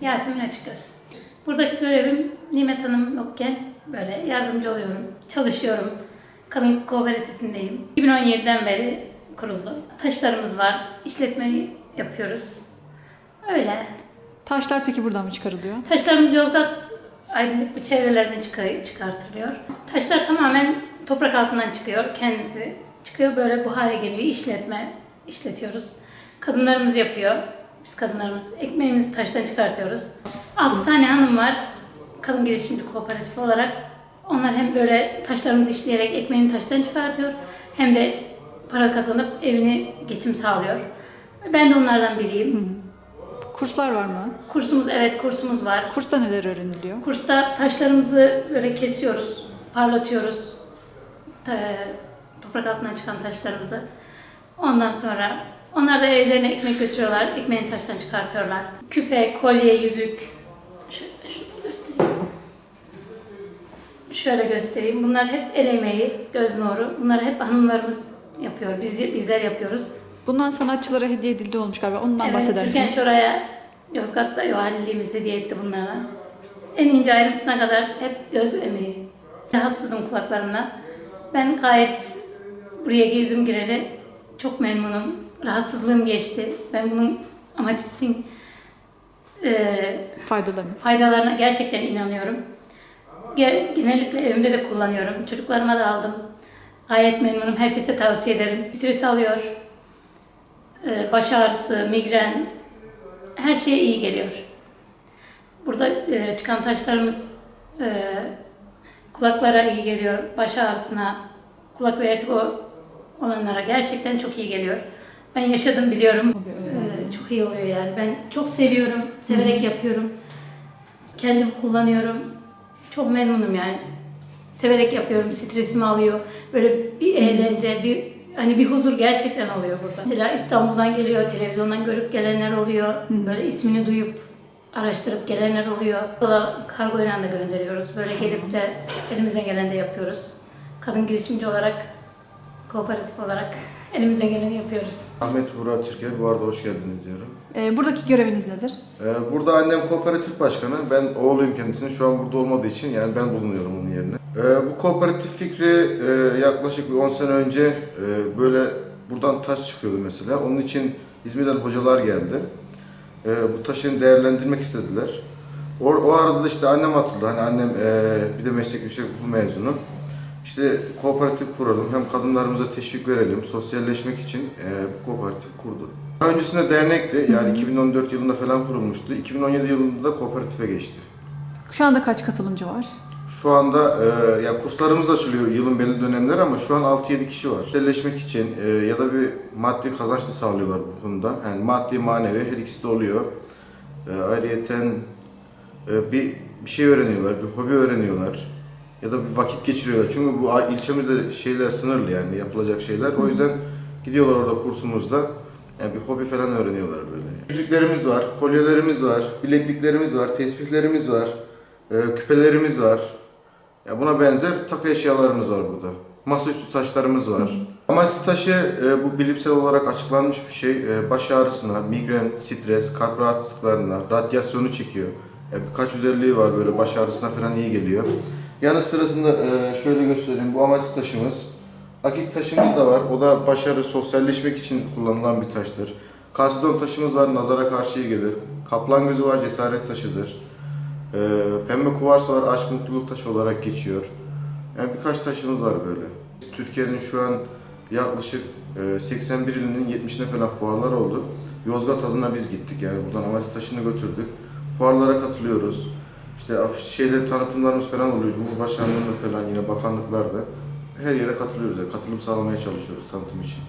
Yasemin Açıkgöz. Buradaki görevim Nimet Hanım yokken böyle yardımcı oluyorum, çalışıyorum. Kadın kooperatifindeyim. 2017'den beri kuruldu. Taşlarımız var, işletmeyi yapıyoruz. Öyle. Taşlar peki buradan mı çıkarılıyor? Taşlarımız Yozgat aydınlık bu çevrelerden çıkar- çıkartılıyor. Taşlar tamamen toprak altından çıkıyor. Kendisi çıkıyor böyle bu hale geliyor. işletme işletiyoruz. Kadınlarımız yapıyor. Biz kadınlarımız ekmeğimizi taştan çıkartıyoruz. 6 tane hanım var. Kadın girişimci kooperatif olarak. Onlar hem böyle taşlarımızı işleyerek ekmeğini taştan çıkartıyor. Hem de para kazanıp evini geçim sağlıyor. Ben de onlardan biriyim. Kurslar var mı? Kursumuz evet kursumuz var. Kursta neler öğreniliyor? Kursta taşlarımızı böyle kesiyoruz, parlatıyoruz. Ta- toprak altından çıkan taşlarımızı. Ondan sonra onlar da evlerine ekmek götürüyorlar, ekmeğini taştan çıkartıyorlar. Küpe, kolye, yüzük. Şöyle, göstereyim. Şöyle göstereyim. Bunlar hep el emeği, göz nuru. Bunları hep hanımlarımız yapıyor. Biz, bizler yapıyoruz. Bundan sanatçılara hediye edildi olmuş galiba. Ondan Evet, bahseder Türkan misiniz? Şoray'a Yozgat'ta valiliğimiz hediye etti bunlara. En ince ayrıntısına kadar hep göz emeği. Rahatsızdım kulaklarımdan. Ben gayet buraya girdim gireli çok memnunum. Rahatsızlığım geçti. Ben bunun amatistin eee Faydalarını. faydalarına gerçekten inanıyorum. Ge- Genellikle evimde de kullanıyorum. Çocuklarıma da aldım. Gayet memnunum. Herkese tavsiye ederim. Stres alıyor. Ee, Baş ağrısı, migren, her şeye iyi geliyor. Burada e, çıkan taşlarımız e, kulaklara iyi geliyor. Baş ağrısına, kulak vertigo olanlara gerçekten çok iyi geliyor. Ben yaşadım biliyorum. Ee, çok iyi oluyor yani. Ben çok seviyorum. Severek yapıyorum. Kendim kullanıyorum. Çok memnunum yani. Severek yapıyorum. Stresimi alıyor. Böyle bir eğlence, bir hani bir huzur gerçekten oluyor burada. Mesela İstanbul'dan geliyor, televizyondan görüp gelenler oluyor. Böyle ismini duyup araştırıp gelenler oluyor. Valla kargoyla da gönderiyoruz. Böyle gelip de elimizden gelen de yapıyoruz. Kadın girişimci olarak, kooperatif olarak elimizden geleni yapıyoruz. Ahmet Burak Türker, bu arada hoş geldiniz diyorum. Ee, buradaki göreviniz nedir? Ee, burada annem kooperatif başkanı, ben oğluyum kendisinin. Şu an burada olmadığı için yani ben bulunuyorum onun yerine. Ee, bu kooperatif fikri e, yaklaşık bir 10 sene önce e, böyle buradan taş çıkıyordu mesela. Onun için İzmir'den hocalar geldi. E, bu taşını değerlendirmek istediler. O, o arada da işte annem atıldı. Hani annem e, bir de meslek yüksek okul mezunu. İşte kooperatif kuralım, hem kadınlarımıza teşvik verelim, sosyalleşmek için e, bu kooperatif kurdu. Daha öncesinde dernekti, yani 2014 yılında falan kurulmuştu. 2017 yılında da kooperatife geçti. Şu anda kaç katılımcı var? Şu anda e, ya kurslarımız açılıyor yılın belli dönemleri ama şu an 6-7 kişi var. Sosyalleşmek için e, ya da bir maddi kazanç da sağlıyorlar bu konuda. Yani maddi manevi her ikisi de oluyor. E, ayrıyeten e, bir, bir şey öğreniyorlar, bir hobi öğreniyorlar. Ya da bir vakit geçiriyorlar. Çünkü bu ilçemizde şeyler sınırlı yani yapılacak şeyler. O yüzden gidiyorlar orada kursumuzda. Yani bir hobi falan öğreniyorlar böyle. Yüzüklerimiz var, kolyelerimiz var, bilekliklerimiz var, tespihlerimiz var, e, küpelerimiz var. Ya buna benzer takı eşyalarımız var burada. Masaüstü taşlarımız var. Amaç taşı e, bu bilimsel olarak açıklanmış bir şey. E, baş ağrısına, migren, stres, kalp rahatsızlıklarına, radyasyonu çekiyor. Ya birkaç özelliği var böyle baş ağrısına falan iyi geliyor. Yanı sırasında e, şöyle göstereyim. Bu amaç taşımız. Akik taşımız da var. O da başarı, sosyalleşmek için kullanılan bir taştır. Kalsidon taşımız var. Nazara karşı gelir. Kaplan gözü var. Cesaret taşıdır. E, pembe kuvars var. Aşk mutluluk taşı olarak geçiyor. Yani birkaç taşımız var böyle. Türkiye'nin şu an yaklaşık e, 81 ilinin 70'ine falan fuarlar oldu. Yozgat adına biz gittik yani buradan amaç taşını götürdük. Fuarlara katılıyoruz. İşte afiş şeyler tanıtımlarımız falan oluyor. Cumhurbaşkanlığında falan yine bakanlıklarda. Her yere katılıyoruz. Yani katılım sağlamaya çalışıyoruz tanıtım için.